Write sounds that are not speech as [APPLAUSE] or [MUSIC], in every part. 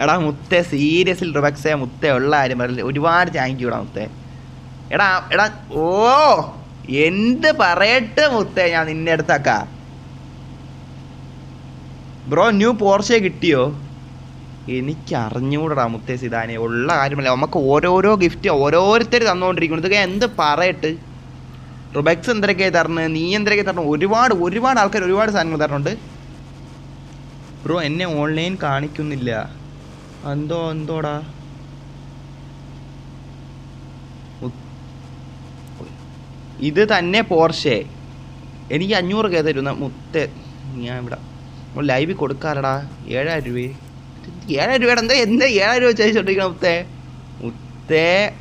എടാ മുത്തേ സീരിയസിൽ ചെയ്യാൻ മുത്തേ ഉള്ള കാര്യം പറയില്ല ഒരുപാട് താങ്ക് യു എടാ മുത്തേ. എടാ എടാ ഓ എന്ത് പറയട്ടെ മുത്തേ ഞാൻ നിന്നെ അടുത്താക്കാ. ബ്രോ ന്യൂ പോർഷെ കിട്ടിയോ? എനിക്ക് മുത്തേ സിതാനെ ഉള്ള കാര്യമല്ല. നമുക്ക് ഓരോരോ ഗിഫ്റ്റ് ഓരോരുത്തർ തന്നുകൊണ്ടിരിക്കുന്നു ഇതൊക്കെ എന്ത് പറയട്ട്? റുബക്സ് എന്തൊക്കെ തരണം? നീ എന്തൊക്കെ തരണം? ഒരുപാട് ഒരുപാട് ആൾക്കാർ ഒരുപാട് സാധനങ്ങൾ തരണുണ്ട്. ബ്രോ എന്നെ ഓൺലൈൻ കാണിക്കുന്നില്ല. എന്തോ എന്തോടാ? ഇത് തന്നെ പോർഷെ. എനിക്ക് അഞ്ഞൂറ് കേ തരുന്ന മുത്ത ഞാൻ ഇവിടെ ലൈവിൽ കൊടുക്കാറടാ. ഏഴായിരം രൂപ. ഏഴായിരം രൂപയുടെ എന്താ? എന്താ ഏഴായിരം രൂപ ചോദിച്ചോണ്ടിരിക്കണ മുത്തേ? മുത്തേ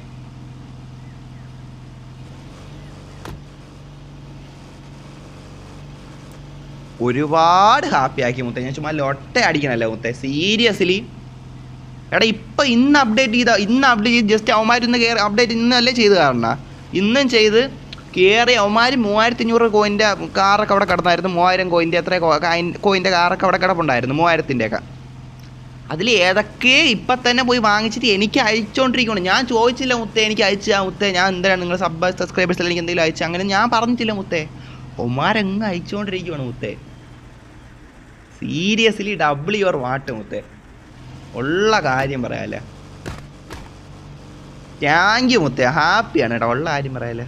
ഒരുപാട് ഹാപ്പി ആക്കി മുത്തേ. ഞാൻ ചുമ്മാ ലൊട്ട അടിക്കണല്ലോ മുത്തേ. സീരിയസ്ലി എടാ ഇപ്പം ഇന്ന് അപ്ഡേറ്റ് ചെയ്ത ഇന്ന് അപ്ഡേറ്റ് ചെയ്ത് ജസ്റ്റ് അവന്മാർ ഇന്ന് കയറി അപ്ഡേറ്റ് ഇന്നല്ലേ ചെയ്ത് കാരണം? ഇന്നും ചെയ്ത് കയറി അവന്മാർ മൂവായിരത്തി അഞ്ഞൂറ് കോയിന്റെ കാറൊക്കെ അവിടെ കിടന്നായിരുന്നു. മൂവായിരം കോയിന്റെ എത്ര കോയിന്റെ കാറൊക്കെ അവിടെ കിടപ്പുണ്ടായിരുന്നു മൂവായിരത്തിന്റെ ഒക്കെ അതിൽ ഏതൊക്കെ ഇപ്പം തന്നെ പോയി വാങ്ങിച്ചിട്ട് എനിക്ക് അയച്ചുകൊണ്ടിരിക്കണം ഞാൻ ചോദിച്ചില്ല മുത്തേ എനിക്ക് അയച്ചാ മുത്തേ. ഞാൻ എന്താണ് നിങ്ങൾ സബ് സബ്സ്ക്രൈബേഴ്സിൽ എനിക്ക് എന്തെങ്കിലും അയച്ചു അങ്ങനെ ഞാൻ പറഞ്ഞിട്ടില്ല മുത്തേ. ഒമാരങ്ങ് അയച്ചുകൊണ്ടിരിക്കുകയാണ് മുത്തേ. സീരിയസ്ലി ഡബിൾ യുവർ വാട്ട് മുത്തേ. ഉള്ള കാര്യം പറയാല്ലേ? താങ്ക് യു മുത്തേ ഹാപ്പിയാണ് എടാ ഉള്ള കാര്യം പറയാല്ലേ?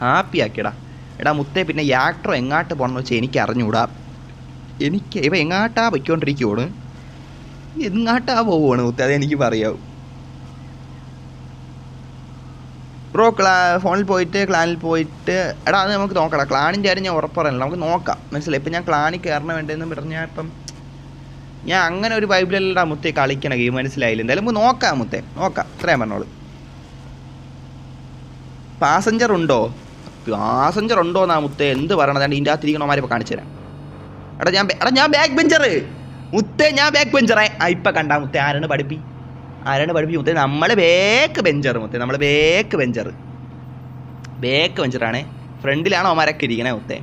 ഹാപ്പി എടാ മുത്തേ പിന്നെ യാക്ടറോ എങ്ങാട്ട് പോകണമെന്ന് വെച്ചാൽ എനിക്ക് അറിഞ്ഞൂടാ. എനിക്ക് ഇവ എങ്ങാട്ടാ പൊയ്ക്കൊണ്ടിരിക്കുവാണ്? എങ്ങാട്ടാ പോവുകയാണ് മുത്തേ അതെനിക്ക് പറയാവും. ബ്രോ ക്ലാ ഫോണിൽ പോയിട്ട് ക്ലാനിൽ പോയിട്ട് എടാ അത് നമുക്ക് നോക്കടാ ക്ലാനിന്റെ കാര്യം ഞാൻ ഉറപ്പ് നമുക്ക് നോക്കാം. മനസ്സിലായി? ഇപ്പം ഞാൻ ക്ലാനിൽ കയറണം വേണ്ടതെന്ന് പറഞ്ഞാൽ ഇപ്പം ഞാൻ അങ്ങനെ ഒരു വൈബിലല്ലടാ മുത്തേ കളിക്കണ ഗെയിം മനസ്സിലായില്ല. എന്തായാലും നോക്കാം മുത്തേ. നോക്കാം. ഇത്രയും പറഞ്ഞോളൂ. പാസഞ്ചർ ഉണ്ടോ? പാസഞ്ചർ ഉണ്ടോ എന്നാ മുത്തേ എന്ത് പറയണത് ഇതിന്റെ അകത്ത് ഇരിക്കണമാരെ ഇപ്പോൾ കാണിച്ചു തരാം. എടാ ഞാൻ എടാ ഞാൻ ബാക്ക് ബെഞ്ചർ മുത്തേ ഞാൻ ബാക്ക് ബെഞ്ചറേ ആ ഇപ്പം കണ്ടാ മുത്തേ ആരാണ് പഠിപ്പി? ആരാണ് പഠിപ്പി മുത്തേ? നമ്മൾ ബേക്ക് ബെഞ്ചർ മുത്തേ. നമ്മൾ ബേക്ക് ബെഞ്ചർ ബേക്ക് ബെഞ്ചറാണ് ഫ്രണ്ടിലാണ് അവന്മാരൊക്കെ ഇരിക്കണേ മുത്തേ?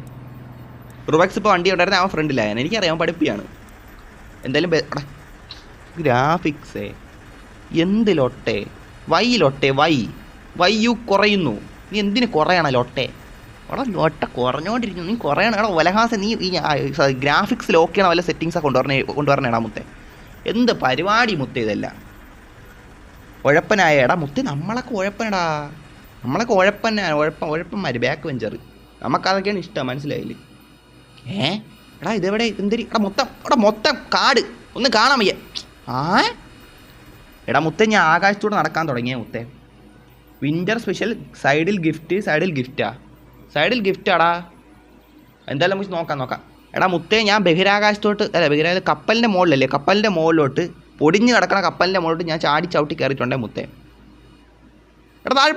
റുബക്സ് ഇപ്പോൾ വണ്ടി ഉണ്ടായിരുന്നു അവൻ ഫ്രണ്ടിലായാണ് എനിക്കറിയാം അവൻ പഠിപ്പിയാണ്. എന്തായാലും ഗ്രാഫിക്സ്. എന്തിലൊട്ടെ? വൈയിലൊട്ടെ വൈ. വൈ യു കുറയുന്നു. നീ എന്തിന് കുറയണ ലൊട്ടെ? എടാ ലൊട്ട കുറഞ്ഞോണ്ടിരിക്കുന്നു. നീ കുറയണം. എടാ വലഹാസ നീ ഈ ഗ്രാഫിക്സിൽ ഓക്കെയാണ് വല്ല സെറ്റിങ്സൊക്കെ കൊണ്ടുവരണേ കൊണ്ടുവരണേടാ മുത്തേ. എന്ത് പരിപാടി മുത്തേ ഇതല്ല? ഉഴപ്പനായ എടാ മുത്തേ നമ്മളൊക്കെ ഉഴപ്പനടാ നമ്മളൊക്കെ ഉഴപ്പന ഉഴപ്പ ഉഴപ്പന്മാർ ബാക്ക് വെഞ്ചർ നമുക്കതൊക്കെയാണ് ഇഷ്ടം മനസ്സിലായില്ലേ? ഏ? എടാ ഇതെവിടെ? എന്തിരി എടാ മൊത്തം എടാ മൊത്തം കാട്. ഒന്ന് കാണാൻ വയ്യ. ആ? എടാ മുത്തേ ഞാൻ ആകാശത്തൂടെ നടക്കാൻ തുടങ്ങിയ മുത്തേ. വിന്റർ സ്പെഷ്യൽ സൈഡിൽ ഗിഫ്റ്റ് സൈഡിൽ ഗിഫ്റ്റാ സൈഡിൽ ഗിഫ്റ്റാടാ എന്തായാലും നമുക്ക് നോക്കാം നോക്കാം. എടാ മുത്തേ ഞാൻ ബഹിരാകാശത്തോട്ട് അല്ല ബഹിരാകാശ കപ്പലിന്റെ മുകളിലല്ലേ കപ്പലിന്റെ മുകളിലോട്ട് പൊടിഞ്ഞ് കിടക്കണ കപ്പലിന്റെ മുകളിലോട്ട് ഞാൻ ചാടി ചവിട്ടി കയറിയിട്ടുണ്ടേ മുത്തേ. എടാ താഴെ.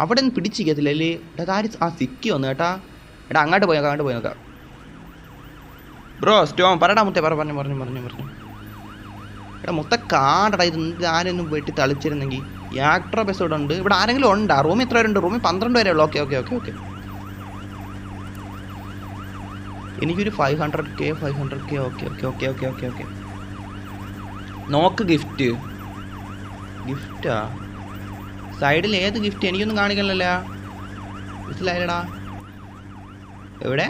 അവിടെ നിന്ന് പിടിച്ചിരിക്കത്തില്ലല്ലേ എടാ താരി ആ സിക്കി വന്നു കേട്ടാ. എടാ അങ്ങോട്ട് പോയി നോക്കാം അങ്ങോട്ട് പോയി നോക്കാം. ബ്രോ സ്റ്റോം പറടാ മുത്തേ പറ പറഞ്ഞു പറഞ്ഞു പറഞ്ഞു പറഞ്ഞു. എടാ മുത്ത കാടടാ ഇത് ആരെയൊന്നും വെട്ടി തളിച്ചിരുന്നെങ്കിൽ യാക്ടർ എപ്പിസോഡ് ഉണ്ട്. ഇവിടെ ആരെങ്കിലും ഉണ്ടാ? റൂമിൽ എത്ര പേരുണ്ട് റൂമിൽ പന്ത്രണ്ട് പേരേ ഉള്ളൂ. Okay okay okay okay. എനിക്കൊരു five hundred K five hundred K okay okay okay okay okay okay. നോക്ക് ഗിഫ്റ്റ് ഗിഫ്റ്റാ സൈഡിൽ ഏത് ഗിഫ്റ്റ് എനിക്കൊന്നും കാണിക്കണല്ലോ മനസ്സിലായില്ലടാ? എവിടെ?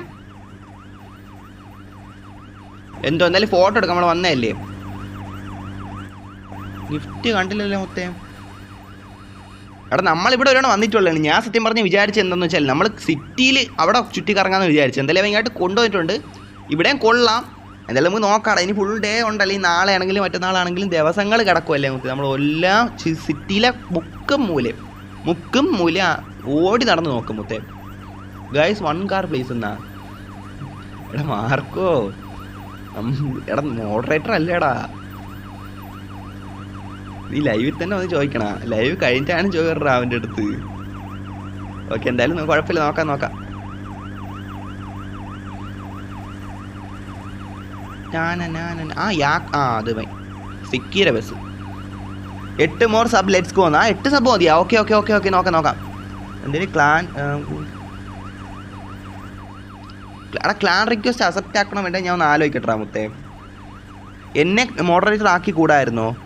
എന്തോ എന്തായാലും ഫോട്ടോ എടുക്കാം നമ്മൾ വന്നതല്ലേ? ഗിഫ്റ്റ് കണ്ടില്ലല്ലോ മൊത്തേ. എടാ നമ്മളിവിടെ ഒരെണ്ണം വന്നിട്ടുള്ളതാണ്. ഞാൻ സത്യം പറഞ്ഞ് വിചാരിച്ചത് എന്താണെന്ന് വെച്ചാൽ നമ്മൾ സിറ്റിയിൽ അവിടെ ചുറ്റി കറങ്ങാമെന്ന് വിചാരിച്ചു. എന്തായാലും ഭയങ്കരമായിട്ട് കൊണ്ടുപോയിട്ടുണ്ട്. ഇവിടെയും കൊള്ളാം. എന്തായാലും നമുക്ക് നോക്കാം. ഇനി ഫുൾ ഡേ ഉണ്ട്. ഈ നാളെ ആണെങ്കിലും മറ്റന്നാളാണെങ്കിലും ദിവസങ്ങൾ കിടക്കുമല്ലേ നമുക്ക് നമ്മൾ എല്ലാം സിറ്റിയിലെ മുക്കും മൂലയും മുക്കും മൂല ഓടി നടന്ന് നോക്കും മുത്തേ. ഗൈസ് വൺ കാർ പ്ലേസ് എന്നാ എടാ മാർക്കോ. എടാ മോഡറേറ്റർ അല്ലേടാ. നീ ലൈവിൽ തന്നെ വന്ന് ചോദിക്കണ. ലൈവ് കഴിഞ്ഞിട്ടാണ് ചോദിക്കറ അവന്റെ അടുത്ത്. ഓക്കെ എന്തായാലും കുഴപ്പമില്ല. നോക്കാം നോക്കാം. ആ യാ ആ ബസ് എട്ട് മോർ സബ് ലെറ്റ്സ് ഗോ എട്ട് സബ് മതിയാ. ഓക്കെ ഓക്കെ ഓക്കെ ഓക്കെ നോക്കാം നോക്കാം. എന്തെങ്കിലും ക്ലാൻ എടാ ക്ലാൻ റിക്വസ്റ്റ് അക്സെപ്റ്റ് ആക്കണം വേണ്ട? ഞാൻ ഒന്ന് ആലോചിക്കട്ടെ മുത്തേ. എന്നെ മോഡറേറ്റർ ആക്കി കൂടായിരുന്നോ?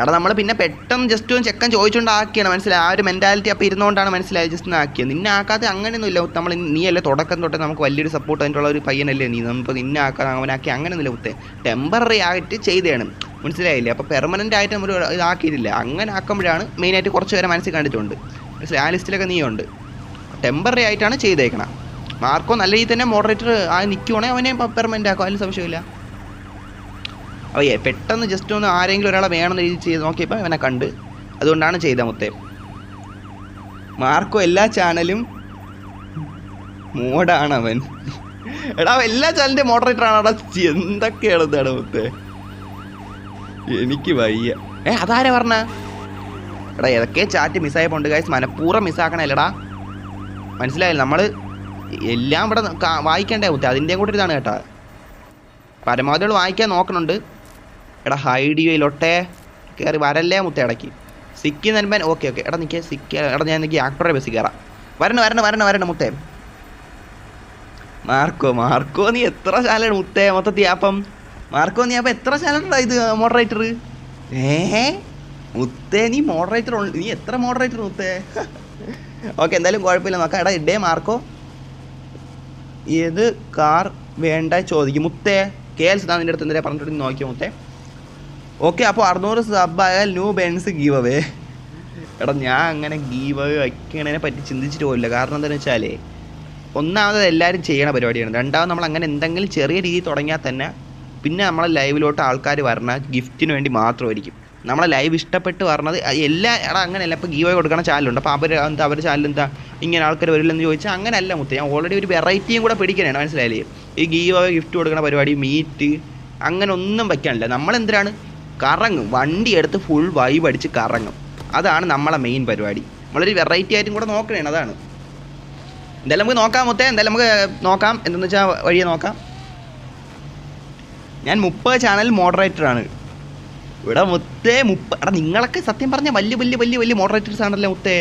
എടാ നമ്മൾ പിന്നെ പെട്ടെന്ന് ജസ്റ്റ് ഒന്ന് ചെക്കൻ ചോദിച്ചുകൊണ്ട് ആക്കിയാണ് മനസ്സിലായി? ആ ഒരു മെന്റാലിറ്റി അപ്പോൾ ഇരുന്നുകൊണ്ടാണ് മനസ്സിലായി ജസ്റ്റ് ഒന്ന് ആക്കിയത് നിന്നെ ആക്കാതെ അങ്ങനെയൊന്നുമില്ല നമ്മൾ നീയല്ലേ തുടക്കം തൊട്ട് നമുക്ക് വലിയൊരു സപ്പോർട്ട് അതിനുള്ള ഒരു പയ്യനല്ലേ നീ? നമുക്ക് നിന്നെ ആക്കാൻ അവനാക്കി അങ്ങനെയൊന്നുമില്ല മുത്തേ. ടെമ്പററി ആയിട്ട് ചെയ്തതാണ്. മനസ്സിലായില്ലേ? അപ്പോൾ പെർമനന്റ് ആയിട്ട് നമ്മൾ ഇതാക്കിയിട്ടില്ല അങ്ങനെ ആക്കുമ്പോഴാണ് മെയിനായിട്ട് കുറച്ച് പേരെ മനസ്സിൽ കണ്ടിട്ടുണ്ട്. മനസ്സിലായി? ആ ലിസ്റ്റിലൊക്കെ നീയുണ്ട്. ടെമ്പററി ആയിട്ടാണ് ചെയ്തേക്കണം. മാർക്കോ നല്ല രീതിയിൽ തന്നെ മോഡറേറ്റർ ആയി നിൽക്കുവാണെങ്കിൽ അവനെ പെർമനന്റ് ആക്കും അതിൽ സംശയമില്ല. അപ്പോൾ പെട്ടെന്ന് ജസ്റ്റ് ഒന്ന് ആരെങ്കിലും ഒരാളെ വേണമെന്ന രീതിയിൽ ചെയ്ത് നോക്കിയപ്പോൾ ഇവനെ കണ്ട്. അതുകൊണ്ടാണ് ചെയ്ത മൊത്തം. മാർക്കോ എല്ലാ ചാനലും മോഡാണ് അവൻ. എടാ എല്ലാ ചാനലിന്റെ മോഡറേറ്റർ ആണ് എടാ എന്തൊക്കെയാണ് എന്താണ് മുത്തേ? എനിക്ക് വയ്യ. ഏ അതാരാ പറഞ്ഞ? എടാ ഏതൊക്കെ ചാറ്റ് മിസ്സായപ്പോണ്ട് കാശ് മനഃപൂർവം മിസ്സാക്കണല്ലേടാ മനസ്സിലായില്ല? നമ്മൾ എല്ലാം ഇവിടെ വായിക്കേണ്ടേ മുത്തേ അതിന്റെയും കൂടെ ഇതാണ് കേട്ടോ. പരമാവധി വായിക്കാൻ നോക്കണുണ്ട്. എടാ ഹൈഡിയോയിലൊട്ടെ കയറി വരല്ലേ മുത്ത ഇടയ്ക്ക്. സിക്കി നൻപൻ ഓക്കെ ഓക്കെ എടാ നിൽക്കേ സിക്കി എടാ ഞാൻ നിൽക്കി ആക്ടറെ ബസ്സിൽ കയറാം വരണ വരണ വരണ വരണ മുത്തേ. മാർക്കോ മാർക്കോ നീ എത്ര ശാലാണ് മുത്തേ? മൊത്തത്തിൽ അപ്പം. മാർക്കോ നീ അപ്പം എത്ര ചാനലുണ്ടാ ഇത് മോഡറേറ്റർ ഏ? മുത്തേ നീ മോഡറേറ്റർ നീ എത്ര മോഡറേറ്റർ മുത്തേ? [LAUGHS] ഓക്കെ എന്തായാലും കുഴപ്പമില്ല. നോക്കാം. എടാ ഇഡേ മാർക്കോ. ഏത് കാർ വേണ്ട ചോദിക്കും. മുത്തേ കെ എൽ നിന്റെ അടുത്ത് എന്തിനാ പറഞ്ഞിട്ട് നോക്കിയോ മുത്തേ? ഓക്കെ അപ്പോൾ അറുന്നൂറ് സബ് ആയാൽ ന്യൂ ബെൻസ് ഗീവ് അവേ എടാ ഞാൻ അങ്ങനെ ഗീവ് അവേ വയ്ക്കണതിനെ പറ്റി ചിന്തിച്ചിട്ട് പോയില്ല കാരണം എന്താണെന്ന് വെച്ചാൽ ഒന്നാമത് എല്ലാവരും ചെയ്യണ പരിപാടിയാണ്. രണ്ടാമത് നമ്മൾ അങ്ങനെ എന്തെങ്കിലും ചെറിയ രീതിയിൽ തുടങ്ങിയാൽ തന്നെ പിന്നെ നമ്മളെ ലൈവിലോട്ട് ആൾക്കാർ വരണ ഗിഫ്റ്റിന് വേണ്ടി മാത്രമായിരിക്കും. നമ്മളെ ലൈവ് ഇഷ്ടപ്പെട്ട് പറഞ്ഞത് എല്ലാ എടാ അങ്ങനെയല്ല ഇപ്പോൾ ഗീവ് കൊടുക്കണ ചാനലുണ്ട് അപ്പോൾ അവർ എന്താ അവരുടെ ചാനൽ എന്താ ഇങ്ങനെ ആൾക്കാർ വരില്ലെന്ന് ചോദിച്ചാൽ അങ്ങനെയല്ല മുത്ത്. ഞാൻ ഓൾറെഡി ഒരു വെറൈറ്റിയും കൂടെ പിടിക്കണേ മനസ്സിലായില്ലേ? ഈ ഗീവ് ഗിഫ്റ്റ് കൊടുക്കണ പരിപാടി മീറ്റ് അങ്ങനെ ഒന്നും വയ്ക്കാനില്ല നമ്മളെന്തിനാണ്? കറങ്ങും. വണ്ടി എടുത്ത് ഫുൾ വൈബ് അടിച്ച് കറങ്ങും. അതാണ് നമ്മളെ മെയിൻ പരിപാടി. നമ്മളൊരു വെറൈറ്റി ആയിട്ടും കൂടെ നോക്കണേ അതാണ്. എന്തായാലും നമുക്ക് നോക്കാം മുത്തേ. എന്തായാലും നമുക്ക് നോക്കാം. എന്തെന്ന് വെച്ചാൽ വഴിയെ നോക്കാം. ഞാൻ മുപ്പത് ചാനൽ മോഡറേറ്റർ ആണ്. ഇവിടെ മുത്തേ മുപ്പ എടാ നിങ്ങളൊക്കെ സത്യം പറഞ്ഞാൽ വലിയ വലിയ വലിയ വലിയ മോഡറേറ്റേഴ്സ് ആണല്ലേ മുത്തേ?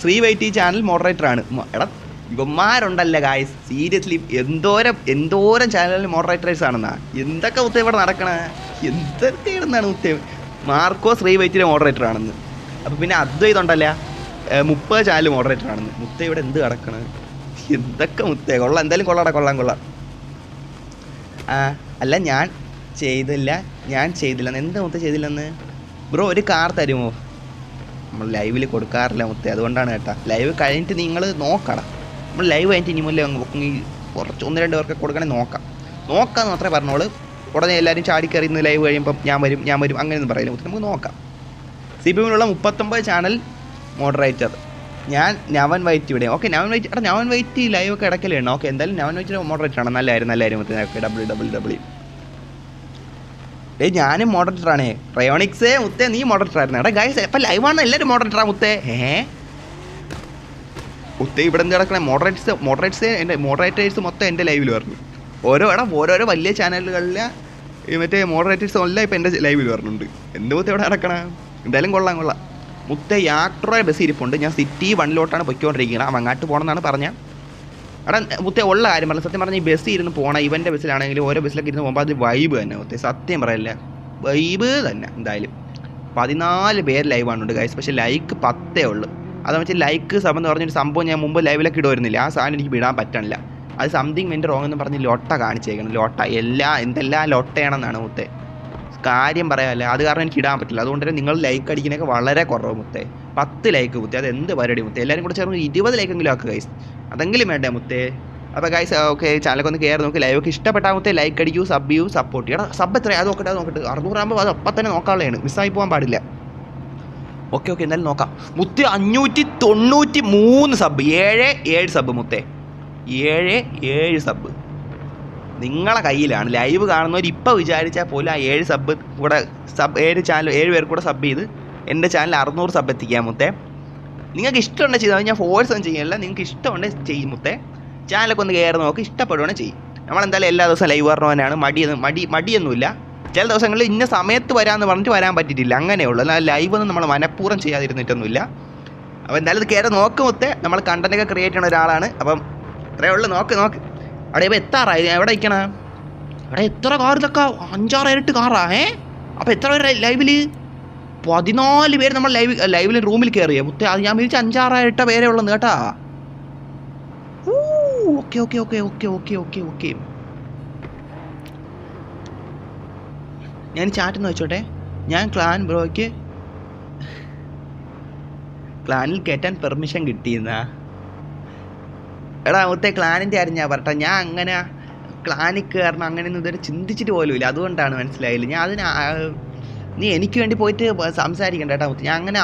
ശ്രീ വൈറ്റി ചാനൽ മോഡറേറ്റർ ആണ്. എടാ ഇവന്മാരുണ്ടല്ലേ ഗായ്സ് സീരിയസ്ലി എന്തോരം എന്തോരം ചാനലിൽ മോഡറേറ്റേഴ്സ് ആണെന്നാ? എന്തൊക്കെ മുത്തേ ഇവിടെ നടക്കണേ? എന്തൊക്കെയാണെന്നാണ് മുത്തേ? മാർക്കോ ശ്രീ വൈറ്റിയുടെ മോഡറേറ്റർ ആണെന്ന്. അപ്പോൾ പിന്നെ ഏർ മുപ്പത് ചാനൽ മോഡറേറ്റർ ആണെന്ന്. മുത്തേ ഇവിടെ എന്ത് നടക്കണ? എന്തൊക്കെ മുത്തേ? കൊള്ളാം എന്തായാലും കൊള്ളാടാ കൊള്ളാം കൊള്ളാം. അല്ല ഞാൻ ചെയ്തില്ല. ഞാൻ ചെയ്തില്ല എന്ത് മുത്ത ചെയ്തില്ലെന്ന്? ബ്രോ ഒരു കാർ തരുമോ? നമ്മൾ ലൈവിൽ കൊടുക്കാറില്ല മുത്തേ. അതുകൊണ്ടാണ് കേട്ടോ. ലൈവ് കഴിഞ്ഞിട്ട് നിങ്ങൾ നോക്കണം. നമ്മൾ ലൈവ് കഴിഞ്ഞിട്ട് ഇനി മുല്ലേ ഈ കുറച്ച് ഒന്ന് രണ്ട് പേർക്ക് കൊടുക്കണേ നോക്കാം. നോക്കാമെന്ന് മാത്രമേ പറഞ്ഞോളൂ. ഉടനെ എല്ലാവരും ചാടിക്കറി ഇന്ന് ലൈവ് കഴിയുമ്പം ഞാൻ വരും ഞാൻ വരും. അങ്ങനെയൊന്നും പറയില്ല മുത്തേ. നമുക്ക് നോക്കാം. സി പി എമ്മിലുള്ള മുപ്പത്തൊമ്പത് ചാനൽ മോഡറേറ്റർ. ഞാൻ നവൻ വൈറ്റ് ഇവിടെ. Okay Navan white. എടാ നവൻ വൈറ്റ് ലൈവ് ഒക്കെ ഇടയ്ക്കലാണ് ഓക്കെ എന്തായാലും നവൻ വൈറ്റ് മോഡറേറ്റർ ആണ് നല്ലതായിരുന്നു നല്ലതായിരുന്നു മുത്തേ ഡബ്ല്യൂ ഡബ്ല്യൂ ഡബിൾ ഏയ് ഞാനും മോഡറേറ്റർ ആണേ. റയോണിക്സേ മുത്തേ നീ മോഡറേറ്റർ ആയിരുന്നു. എടാ ഗൈസ് ഇപ്പം ലൈവാണ് എല്ലാവരും മോഡറേറ്ററാ മുത്തേ. ഏ? മുത്തേ ഇവിടെ എന്ത് കിടക്കണേ മോഡറേറ്റ്സ് മോഡറേറ്റ്സ് എന്റെ മോഡറേറ്റേഴ്സ് മൊത്തം എന്റെ ലൈവിൽ പറഞ്ഞു ഓരോ എടാ ഓരോരോ വലിയ ചാനലുകളിലെ മറ്റേ മോഡറേറ്റേഴ്സ് എല്ലാം ഇപ്പം എന്റെ ലൈവിൽ വരുന്നുണ്ട് എന്ത് മുത്തേ ഇവിടെ നടക്കണേ? എന്തായാലും കൊള്ളാം കൊള്ളാം. മുത്തേ യാത്ര ബസ് ഇരിപ്പുണ്ട്. ഞാൻ സിറ്റി വണ്ണിലോട്ടാണ് പൊയ്ക്കൊണ്ടിരിക്കുന്നത് അങ്ങോട്ട് പോകണമെന്നാണ് പറഞ്ഞത് എടാ മുത്തേ ഉള്ള കാര്യം പറഞ്ഞ സത്യം പറഞ്ഞാൽ ഈ ബസ്സിൽ ഇരുന്ന് പോകണം ഇവന്റെ ബസ്സിലാണെങ്കിലും ഓരോ ബസ്സിലൊക്കെ ഇരുന്ന് പോകുമ്പോൾ അത് വൈബ് തന്നെ. മുത്തേ സത്യം പറയല്ല. വൈബ് തന്നെ എന്തായാലും. പതിനാല് പേര് ലൈവാണുണ്ട് ഗൈസ് പക്ഷേ ലൈക്ക് പത്തേ ഉള്ളൂ. അതെന്ന് വെച്ചാൽ ലൈക്ക് സബ് എന്ന് പറഞ്ഞൊരു സംഭവം ഞാൻ മുമ്പ് ലൈവിലൊക്കെ ഇടുമായിരുന്നില്ല ആ സാധനം എനിക്ക് വിടാൻ പറ്റണില്ല. അത് സംതിങ് എന്റെ റോങ് എന്ന് പറഞ്ഞ് ലോട്ട കാണിച്ചേക്കണം. ലോട്ട എല്ലാ എന്തെല്ലാം ലോട്ടയാണെന്നാണ് മുത്തേ കാര്യം പറയാമല്ലേ അത് കാരണം എനിക്ക് ഇടാൻ പറ്റില്ല. അതുകൊണ്ട് തന്നെ നിങ്ങൾ ലൈക്ക് അടിക്കുന്നതൊക്കെ വളരെ കുറവ് മുത്തേ പത്ത് ലൈക്ക് മുത്തേ അത് എന്ത് പരിപാടി മുത്തേ എല്ലാവരും കൂടെ ചേർന്ന് ഇരുപത് ലൈക്കെങ്കിലും ആക്കുക ഗൈസ് അതെങ്കിലും വേണ്ടേ മുത്തേ? അപ്പോൾ ഗൈസ് ഓക്കെ ചാനലൊക്കെ ഒന്ന് കയറി നോക്കി. ലൈവ് ഒക്കെ ഇഷ്ടപ്പെട്ടാൽ മുത്തേ ലൈക്ക് അടിക്കൂ സബ് ചെയ്യൂ സപ്പോർട്ട് ചെയ്യണം സബ് എത്ര അത് നോക്കട്ടെ അത് നോക്കട്ടെ. അറുന്നൂറാകുമ്പോൾ അത് അപ്പം തന്നെ നോക്കാനുള്ളതാണ്. മിസ്സായി പോകാൻ പാടില്ല. ഓക്കെ ഓക്കെ എന്തായാലും നോക്കാം. മുത്തേ അഞ്ഞൂറ്റി തൊണ്ണൂറ്റി മൂന്ന് സബ് ഏഴ് ഏഴ് സബ് മുത്തേ. ഏഴ് ഏഴ് സബ് നിങ്ങളെ കയ്യിലാണ്. ലൈവ് കാണുന്നവർ ഇപ്പോൾ വിചാരിച്ചാൽ പോലും ആ ഏഴ് സബ് കൂടെ സബ് ഏഴ് ചാനൽ ഏഴ് പേർ കൂടെ സബ് ചെയ്ത് എന്റെ ചാനൽ അറുന്നൂറ് സബ് എത്തിക്കാൻ മുത്തേ. നിങ്ങൾക്ക് ഇഷ്ടമുണ്ടെങ്കിൽ ചെയ്താൽ ഞാൻ ഫോഴ്സ് ഒന്നും ചെയ്യുന്നില്ല നിങ്ങൾക്ക് ഇഷ്ടമുണ്ട് ചെയ്യും മുത്തേ. ചാനലൊക്കെ ഒന്ന് കയറി നോക്കി. ഇഷ്ടപ്പെടുവാണെങ്കിൽ ചെയ്യും. നമ്മളെന്തായാലും എല്ലാ ദിവസവും ലൈവ് പറഞ്ഞവനാണ്. മടിയൊന്നും മടി മടിയൊന്നുമില്ല. ചില ദിവസങ്ങളിൽ ഇന്ന സമയത്ത് വരാമെന്ന് പറഞ്ഞിട്ട് വരാൻ പറ്റിയിട്ടില്ല. അങ്ങനെയുള്ളൂ അല്ല ലൈവ് ഒന്നും നമ്മൾ മനഃപൂർവം ചെയ്യാതിരുന്നിട്ടൊന്നുമില്ല. അപ്പോൾ എന്തായാലും ഇത് കയറി മുത്തേ. നമ്മൾ കണ്ടന്റൊക്കെ ക്രിയേറ്റ് ചെയ്യുന്ന ഒരാളാണ്. അപ്പം ഇത്രയേ ഉള്ളൂ. നോക്ക് നോക്ക്. അവിടെ ഇപ്പോൾ എത്താറായി. എവിടെ ഇരിക്കണ? അവിടെ എത്ര കാർ ഇതൊക്കെ അഞ്ചാറ് ഇരട്ട് കാറാ ഏ? അപ്പോൾ എത്ര പേര് ലൈവിൽ പതിനാല് പേര് നമ്മൾ ലൈവ് ലൈവിൽ റൂമിൽ കയറിയ മുത്തേ ഞാൻ വിളിച്ച അഞ്ചാറായിട്ട പേരെ ഉള്ളത് കേട്ടാ. Okay okay okay okay okay okay okay. ഞാൻ ചാറ്റ് വെച്ചോട്ടെ. ഞാൻ ക്ലാൻ ബ്രോയ്ക്ക് ക്ലാനിൽ കയറ്റാൻ പെർമിഷൻ കിട്ടിയെന്നാ. എടാ മുത്തേ ക്ലാനിന്റെ കാര്യം ഞാൻ പറട്ടെ ഞാൻ അങ്ങനെ ക്ലാനിൽ കയറണം അങ്ങനെയൊന്നും ഇതുവരെ ചിന്തിച്ചിട്ട് പോലും ഇല്ല അതുകൊണ്ടാണ് മനസ്സിലായില്ല? ഞാൻ അതിന് നീ എനിക്ക് വേണ്ടി പോയിട്ട് സംസാരിക്കണ്ട കേട്ടോ ഞാൻ അങ്ങനെ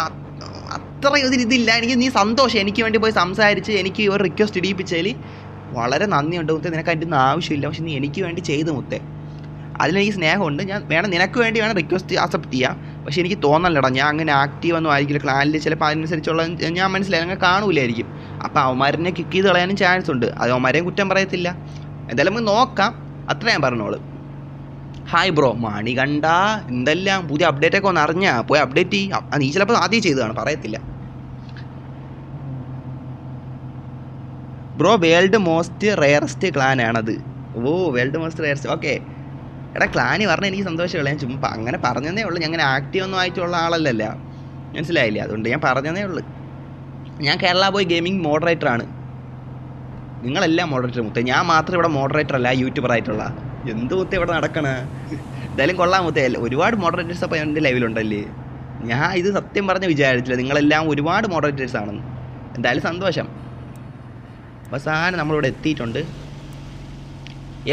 അത്ര ഒരു ഇതില്ല. എനിക്ക് നീ സന്തോഷം. എനിക്ക് വേണ്ടി പോയി സംസാരിച്ച് എനിക്ക് ഒരു റിക്വസ്റ്റ് ഇടിയിപ്പിച്ചാൽ വളരെ നന്ദിയുണ്ട് മുത്തേ. നിനക്ക് അതിന്റെ ഒന്നും ആവശ്യമില്ല. പക്ഷെ നീ എനിക്ക് വേണ്ടി ചെയ്ത് മുത്തേ. അതിലെനിക്ക് സ്നേഹമുണ്ട്. ഞാൻ വേണം നിനക്ക് വേണ്ടി വേണം റിക്വസ്റ്റ് അക്സെപ്റ്റ് ചെയ്യാം പക്ഷേ എനിക്ക് തോന്നലടാ ഞാൻ അങ്ങനെ ആക്റ്റീവ് ഒന്നും ആയിരിക്കില്ല. ക്ലാനിൽ ചിലപ്പോൾ അതിനനുസരിച്ചുള്ള ഞാൻ മനസ്സിലായി. അങ്ങനെ കാണൂലായിരിക്കും. അപ്പോൾ അവന്മാരനെ കിക്ക് ചെയ്ത് കളയാനും ചാൻസ് ഉണ്ട്. അത് അവന്മാരെയും കുറ്റം പറയത്തില്ല. എന്തായാലും നമുക്ക് നോക്കാം. അത്ര ഞാൻ പറഞ്ഞോളൂ. ഹായ് ബ്രോ മണി കണ്ടാ? എന്തെല്ലാം പുതിയ അപ്ഡേറ്റ് ഒക്കെ ഒന്ന് അറിഞ്ഞാ? പോയി അപ്ഡേറ്റ് ചെയ്യും. നീ ചിലപ്പോൾ ആദ്യം ചെയ്തതാണ് പറയത്തില്ല. Bro world most rarest clan ആണത്. ഓ വേൾഡ് മോസ്റ്റ് റെയറസ്റ്റ് ഓക്കെ എടാ ക്ലാനി പറഞ്ഞാൽ എനിക്ക് സന്തോഷമുള്ള. ഞാൻ ചുമ്മാ അങ്ങനെ പറഞ്ഞതേ ഉള്ളൂ. ഞാൻ അങ്ങനെ ആക്റ്റീവ് ഒന്നും ആയിട്ടുള്ള ആളല്ലല്ല. മനസ്സിലായില്ല? അതുകൊണ്ട് ഞാൻ പറഞ്ഞതേ ഉള്ളൂ. ഞാൻ കേരള ബോയ് ഗെയിമിംഗ് മോഡറേറ്റർ ആണ്. നിങ്ങളെല്ലാം മോഡറേറ്റർ മുത്തേ. ഞാൻ മാത്രം ഇവിടെ മോഡറേറ്റർ അല്ല യൂട്യൂബർ ആയിട്ടുള്ള എന്ത് മുത്തേ ഇവിടെ നടക്കണ? എന്തായാലും കൊള്ളാം മുത്തേ. ഒരുപാട് മോഡറേറ്റേഴ്സ് അപ്പോൾ എന്റെ ലൈവിലുണ്ടല്ലേ? ഞാൻ ഇത് സത്യം പറഞ്ഞ് വിചാരിച്ചില്ല നിങ്ങളെല്ലാം ഒരുപാട് മോഡറേറ്റേഴ്സ് ആണെന്ന് എന്തായാലും സന്തോഷം. അവസാനം നമ്മളിവിടെ എത്തിയിട്ടുണ്ട്.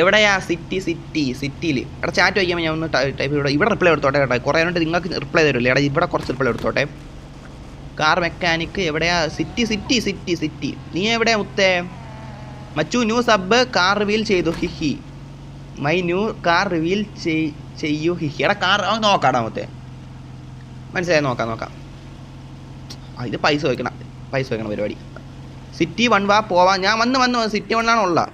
എവിടെയാ സിറ്റി സിറ്റി സിറ്റിയിൽ എടാ ചാറ്റ് വയ്ക്കുമ്പോൾ ഞാൻ ഒന്ന് ടൈപ്പ് ഇവിടെ ഇവിടെ റിപ്ലൈ എടുത്തോട്ടെ കേട്ടോ. കുറേ ആയിട്ട് നിങ്ങൾക്ക് റിപ്ലൈ തരില്ലേ എടാ ഇവിടെ കുറച്ച് റിപ്ലൈ എടുത്തോട്ടെ. കാർ മെക്കാനിക്ക് എവിടെയാ? സിറ്റി സിറ്റി സിറ്റി സിറ്റി നീ എവിടെയാ മുത്തേ? മച്ചു ന്യൂ സബ് കാർ വീൽ ചെയ്തു. ഹിഹി. മൈ ന്യൂ കാർ റിവീൽ ചെയ്യൂ ഹിഹി എടാ കാർ നോക്കാടാ മൊത്തേ. മനസ്സിലായി? നോക്കാം നോക്കാം. ഇത് പൈസ വയ്ക്കണം പൈസ വയ്ക്കണം പരിപാടി. സിറ്റി വൺ വാ പോവാം. ഞാൻ വന്ന് വന്ന് സിറ്റി വണ്ണാണ് ഉള്ള